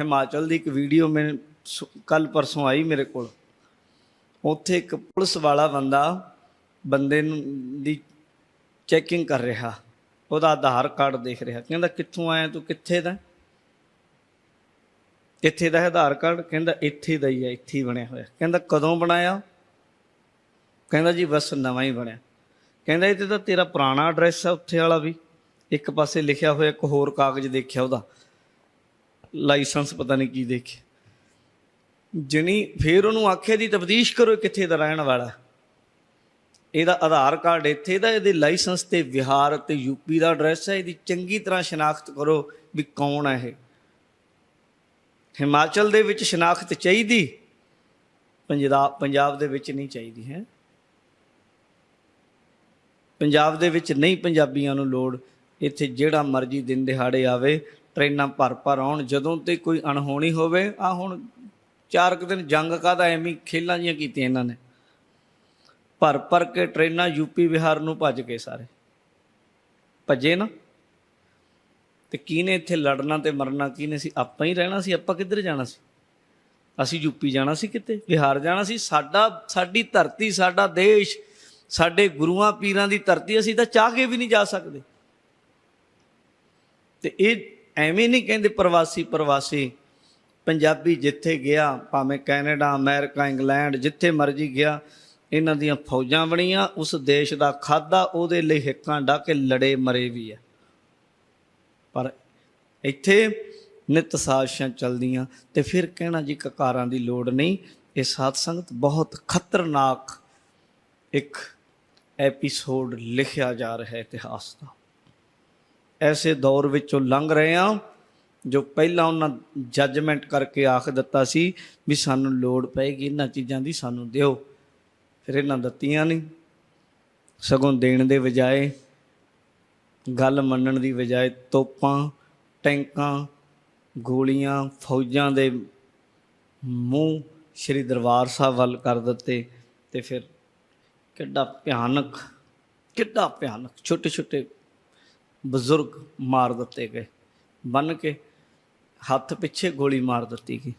ਹਿਮਾਚਲ ਦੀ ਇੱਕ ਵੀਡੀਓ ਮੈਂ ਕੱਲ ਪਰਸੋਂ ਆਈ ਮੇਰੇ ਕੋਲ। ਉੱਥੇ ਇੱਕ ਪੁਲਿਸ ਵਾਲਾ ਬੰਦਾ ਬੰਦੇ ਨੂੰ ਦੀ ਚੈਕਿੰਗ ਕਰ ਰਿਹਾ। ਉਹਦਾ ਆਧਾਰ ਕਾਰਡ ਦੇਖ ਰਿਹਾ। ਕਹਿੰਦਾ, ਕਿੱਥੋਂ ਆਇਆ ਤੂੰ? ਕਿੱਥੇ ਦਾ? ਇੱਥੇ ਦਾ ਆਧਾਰ ਕਾਰਡ? ਕਹਿੰਦਾ, ਇੱਥੇ ਦਾ ਹੀ ਹੈ, ਇੱਥੇ ਹੀ ਬਣਿਆ ਹੋਇਆ। ਕਹਿੰਦਾ, ਕਦੋਂ ਬਣਾਇਆ? ਕਹਿੰਦਾ, ਜੀ ਬਸ ਨਵਾਂ ਹੀ ਬਣਿਆ। ਕਹਿੰਦਾ, ਇਹ ਤੇ ਤਾਂ ਤੇਰਾ ਪੁਰਾਣਾ ਐਡਰੈਸ ਹੈ ਉੱਥੇ ਵਾਲਾ ਵੀ। ਇੱਕ ਪਾਸੇ ਲਿਖਿਆ ਹੋਇਆ, ਇੱਕ ਹੋਰ ਕਾਗਜ਼ ਦੇਖਿਆ ਉਹਦਾ। ਲਾਇਸੈਂਸ ਪਤਾ ਨਹੀਂ ਕੀ ਦੇਖਿਆ ਜਣੀ ਫੇਰ ਉਹਨੂੰ ਆਖਿਆ ਦੀ ਤਫਤੀਸ਼ ਕਰੋ ਕਿੱਥੇ ਦਾ ਰਹਿਣ ਵਾਲਾ। ਇਹਦਾ ਆਧਾਰ ਕਾਰਡ ਇੱਥੇ ਦਾ, ਇਹਦੇ ਲਾਇਸੈਂਸ ਤੇ ਬਿਹਾਰ ਤੇ ਯੂਪੀ ਦਾ ਐਡਰੈਸ ਹੈ, ਇਹਦੀ ਚੰਗੀ ਤਰ੍ਹਾਂ ਸ਼ਨਾਖਤ ਕਰੋ ਵੀ ਕੌਣ ਹੈ ਇਹ। ਹਿਮਾਚਲ ਦੇ ਵਿੱਚ ਸ਼ਨਾਖਤ ਚਾਹੀਦੀ, ਪੰਜਾਬ ਪੰਜਾਬ ਦੇ ਵਿੱਚ ਨਹੀਂ ਚਾਹੀਦੀ ਹੈ। ਪੰਜਾਬ ਦੇ ਵਿੱਚ ਨਹੀਂ ਪੰਜਾਬੀਆਂ ਨੂੰ ਲੋੜ, ਇੱਥੇ ਜਿਹੜਾ ਮਰਜ਼ੀ ਦਿਨ ਦਿਹਾੜੇ ਆਵੇ ਟ੍ਰੇਨਾਂ ਭਰ ਭਰ ਆਉਣ, ਜਦੋਂ ਤੇ ਕੋਈ ਅਣਹੋਣੀ ਹੋਵੇ ਆ ਹੁਣ ਚਾਰ ਕੁ ਦਿਨ ਜੰਗ ਕਾਦਾ ਐਵੇਂ ਖੇਲਾਂ ਜੀਆਂ ਕੀਤੀਆਂ ਇਹਨਾਂ ਨੇ। ਭਰ ਭਰ ਕੇ ਟ੍ਰੇਨਾਂ ਯੂਪੀ ਬਿਹਾਰ ਨੂੰ ਭੱਜ ਗਏ ਸਾਰੇ। ਭੱਜੇ ਨਾ। ਤੇ ਕਿਹਨੇ ਇੱਥੇ ਲੜਨਾ ਤੇ ਮਰਨਾ, ਕਿਹਨੇ ਸੀ? ਆਪਾਂ ਹੀ ਰਹਿਣਾ ਸੀ, ਆਪਾਂ ਕਿੱਧਰ ਜਾਣਾ ਸੀ? ਅਸੀਂ ਯੂਪੀ ਜਾਣਾ ਸੀ ਕਿਤੇ? ਬਿਹਾਰ ਜਾਣਾ ਸੀ? ਸਾਡਾ, ਸਾਡੀ ਧਰਤੀ, ਸਾਡਾ ਦੇਸ਼, ਸਾਡੇ ਗੁਰੂਆਂ, ਪੀਰਾਂ ਦੀ ਧਰਤੀ, ਅਸੀਂ ਤਾਂ ਚਾਹ ਕੇ ਵੀ ਨਹੀਂ ਜਾ ਸਕਦੇ। ਤੇ ਇਹ ਐਵੇਂ ਨਹੀਂ ਕਹਿੰਦੇ ਪ੍ਰਵਾਸੀ ਪ੍ਰਵਾਸੀ। ਪੰਜਾਬੀ ਜਿੱਥੇ ਗਿਆ, ਭਾਵੇਂ ਕੈਨੇਡਾ, ਅਮਰੀਕਾ, ਇੰਗਲੈਂਡ, ਜਿੱਥੇ ਮਰਜ਼ੀ ਗਿਆ, ਇਹਨਾਂ ਦੀਆਂ ਫੌਜਾਂ ਬਣੀਆਂ, ਉਸ ਦੇਸ਼ ਦਾ ਖਾਦਾ, ਉਹਦੇ ਲਈ ਹਿੱਕਾਂ ਡਾ ਕੇ ਲੜੇ, ਮਰੇ ਵੀ ਆ। ਪਰ ਇੱਥੇ ਨਿਤ ਸਾਜ਼ਿਸ਼ਾਂ ਚੱਲਦੀਆਂ ਤੇ ਫਿਰ ਕਹਿਣਾ ਜੀ ਕਕਾਰਾਂ ਦੀ ਲੋੜ ਨਹੀਂ। ਇਹ ਸਾਧ ਸੰਗਤ ਬਹੁਤ ਖਤਰਨਾਕ ਇੱਕ ਐਪੀਸੋਡ ਲਿਖਿਆ ਜਾ ਰਿਹਾ ਇਤਿਹਾਸ ਦਾ। ਐਸੇ ਦੌਰ ਵਿੱਚੋਂ ਲੰਘ ਰਹੇ ਹਾਂ ਜੋ ਪਹਿਲਾਂ ਉਹਨਾਂ ਜੱਜਮੈਂਟ ਕਰਕੇ ਆਖ ਦਿੱਤਾ ਸੀ ਵੀ ਸਾਨੂੰ ਲੋੜ ਪਏਗੀ, ਇਹਨਾਂ ਚੀਜ਼ਾਂ ਦੀ ਸਾਨੂੰ ਦਿਓ। ਫਿਰ ਇਹਨਾਂ ਦਿੱਤੀਆਂ ਨਹੀਂ। ਸਗੋਂ ਦੇਣ ਦੇ ਬਜਾਏ, ਗੱਲ ਮੰਨਣ ਦੀ ਬਜਾਏ ਤੋਪਾਂ, ਟੈਂਕਾਂ, ਗੋਲੀਆਂ, ਫੌਜਾਂ ਦੇ ਮੂੰਹ ਸ੍ਰੀ ਦਰਬਾਰ ਸਾਹਿਬ ਵੱਲ ਕਰ ਦਿੱਤੇ ਤੇ ਫਿਰ ਕਿੱਡਾ ਭਿਆਨਕ ਕਿੱਡਾ ਭਿਆਨਕ ਛੋਟੇ ਛੋਟੇ ਬਜ਼ੁਰਗ ਮਾਰ ਦਿੱਤੇ ਗਏ। ਬੰਨ ਕੇ ਹੱਥ ਪਿੱਛੇ ਗੋਲੀ ਮਾਰ ਦਿੱਤੀ ਗਈ।